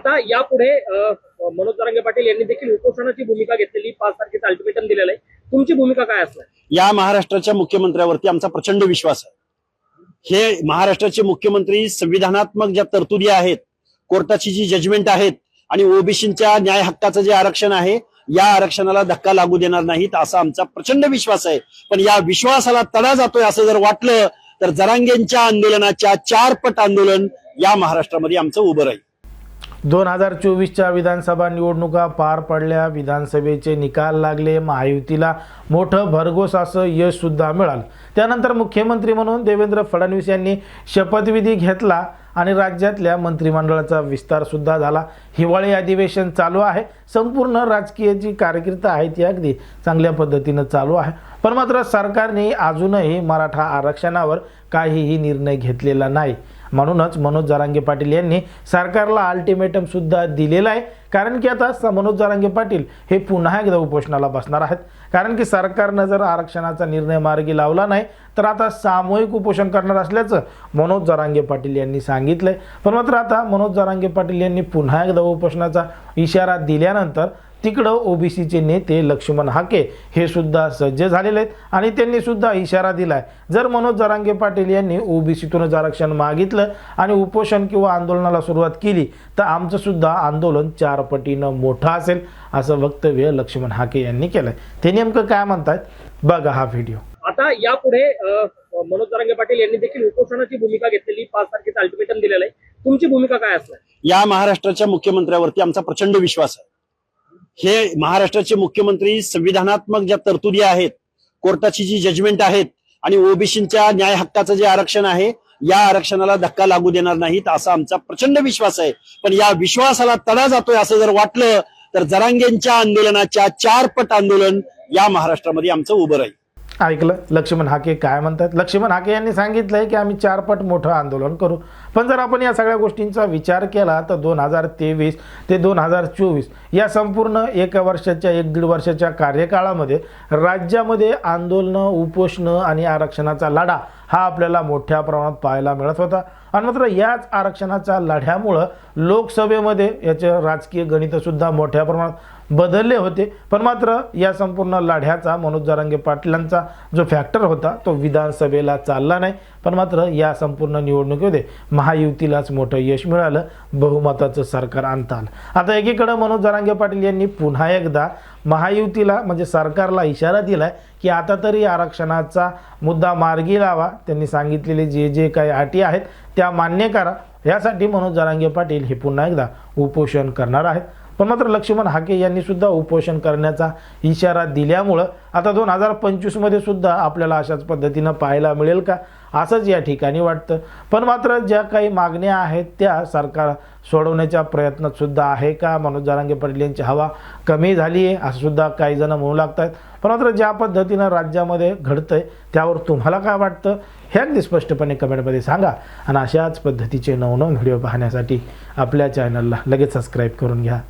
आता यापुढे मनोज जरांगे पाटील यांनी देखील उपोषणाची भूमिका घेतलेली पाच तारखेचं अल्टिमेटम दिलेलं आहे. तुमची भूमिका काय असणार? या महाराष्ट्राच्या मुख्यमंत्र्यावरती आमचा प्रचंड विश्वास आहे. हे महाराष्ट्राचे मुख्यमंत्री संविधानात्मक ज्या तरतुदी आहेत कोर्टाची जी जजमेंट आहेत आणि ओबीसीच्या न्याय हक्काचं जे आरक्षण आहे या आरक्षणाला धक्का लागू देणार नाहीत असा आमचा प्रचंड विश्वास आहे. पण या विश्वासाला तडा जातोय असं जर वाटलं तर जरांगेंच्या आंदोलनाच्या चार पट आंदोलन या महाराष्ट्रामध्ये आमचं उभं राहील. दोन हजार चोवीसच्या विधानसभा निवडणुका पार पडल्या. विधानसभेचे निकाल लागले. महायुतीला मोठं भरघोस असं यशसुद्धा मिळालं. त्यानंतर मुख्यमंत्री म्हणून देवेंद्र फडणवीस यांनी शपथविधी घेतला आणि राज्यातल्या मंत्रिमंडळाचा विस्तारसुद्धा झाला. हिवाळी अधिवेशन चालू आहे. संपूर्ण राजकीय जी कारकीर्द आहे ती अगदी चांगल्या पद्धतीनं चालू आहे. पण मात्र सरकारने अजूनही मराठा आरक्षणावर काहीही निर्णय घेतलेला नाही. म्हणूनच मनोज जरांगे पाटील यांनी सरकारला अल्टिमेटम सुद्धा दिलेला आहे. कारण की आता स- मनोज जरांगे पाटील हे पुन्हा एकदा उपोषणाला बसणार आहेत. कारण की सरकारनं जर आरक्षणाचा निर्णय मार्गी लावला नाही तर आता सामूहिक उपोषण करणार असल्याचं मनोज जरांगे पाटील यांनी सांगितलंय. पण मात्र आता मनोज जरांगे पाटील यांनी पुन्हा एकदा उपोषणाचा इशारा दिल्यानंतर तिकडं ओबीसीचे नेते लक्ष्मण हाके हे सुद्धा सज्ज झालेले आहेत आणि त्यांनी सुद्धा इशारा दिलाय. जर मनोज जरांगे पाटील यांनी ओबीसीतूनच आरक्षण मागितलं आणि उपोषण किंवा आंदोलनाला सुरुवात केली तर आमचं सुद्धा आंदोलन चार पटीनं मोठं असेल असं वक्तव्य लक्ष्मण हाके यांनी केलंय. ते नेमकं काय म्हणतायत? बघा हा व्हिडिओ आता यापुढे मनोज जरांगे पाटील यांनी देखील उपोषणाची भूमिका घेतलेली पाच तारखेचं अल्टिमेटम दिलेलं आहे. तुमची भूमिका काय असणार? या महाराष्ट्राच्या मुख्यमंत्र्यावरती आमचा प्रचंड विश्वास आहे. हे महाराष्ट्राचे मुख्यमंत्री संविधानात्मक ज्या तरतुदी आहेत कोर्टाची जी जजमेंट आहेत आणि ओबीसीच्या न्याय हक्काचं जे आरक्षण आहे या आरक्षणाला धक्का लागू देणार नाहीत असा आमचा प्रचंड विश्वास आहे. पण या विश्वासाला तडा जातोय असं जर वाटलं तर जरांगेंच्या आंदोलनाच्या चार पट आंदोलन या महाराष्ट्रामध्ये आमचं उभं राहील. ऐकलं? लक्ष्मण हाके काय म्हणतात? लक्ष्मण हाके यांनी सांगितलंय की आम्ही चारपट मोठं आंदोलन करू. पण जर आपण या सगळ्या गोष्टींचा विचार केला तर दोन हजार तेवीस ते दोन हजार चोवीस या संपूर्ण एका वर्षाच्या एक दीड वर्षाच्या कार्यकाळामध्ये राज्यामध्ये आंदोलनं उपोषणं आणि आरक्षणाचा लढा हा आपल्याला मोठ्या प्रमाणात पाहायला मिळत होता. आणि मात्र याच आरक्षणाच्या लढ्यामुळं लोकसभेमध्ये याचे राजकीय गणितसुद्धा मोठ्या प्रमाणात बदलले होते. पण मात्र या संपूर्ण लढ्याचा मनोज जरांगे पाटलांचा जो फॅक्टर होता तो विधानसभेला चालला नाही. पण मात्र या संपूर्ण निवडणुकीमध्ये महायुतीलाच मोठं यश मिळालं बहुमताचं सरकार आणता आलं आता एकीकडं मनोज जरांगे पाटील यांनी पुन्हा एकदा महायुतीला म्हणजे सरकारला इशारा दिलाय की आता तरी आरक्षणाचा मुद्दा मार्गी लावा. त्यांनी सांगितलेले जे जे काही अटी आहेत त्या मान्य करा. यासाठी मनोज जरांगे पाटील हे पुन्हा एकदा उपोषण करणार आहेत. पण मात्र लक्ष्मण हाके यांनी सुद्धा उपोषण करण्याचा इशारा दिल्यामुळं आता दोन हजार पंचवीसमध्ये सुद्धा आपल्याला अशाच पद्धतीनं पाहायला मिळेल का? असंच या ठिकाणी वाटतं. पण मात्र ज्या काही मागण्या आहेत त्या सरकार सोडवण्याच्या प्रयत्नातसुद्धा आहे का? मनोज जारांगे पाटील यांची हवा कमी झाली आहे असं सुद्धा काही जण म्हणू लागत आहेत पण मात्र ज्या पद्धतीनं राज्यामध्ये घडतं आहे त्यावर तुम्हाला काय वाटतं? हे अगदी स्पष्टपणे कमेंटमध्ये सांगा. आणि अशाच पद्धतीचे नवनव व्हिडिओ पाहण्यासाठी आपल्या चॅनलला लगेच सबस्क्राईब करून घ्या.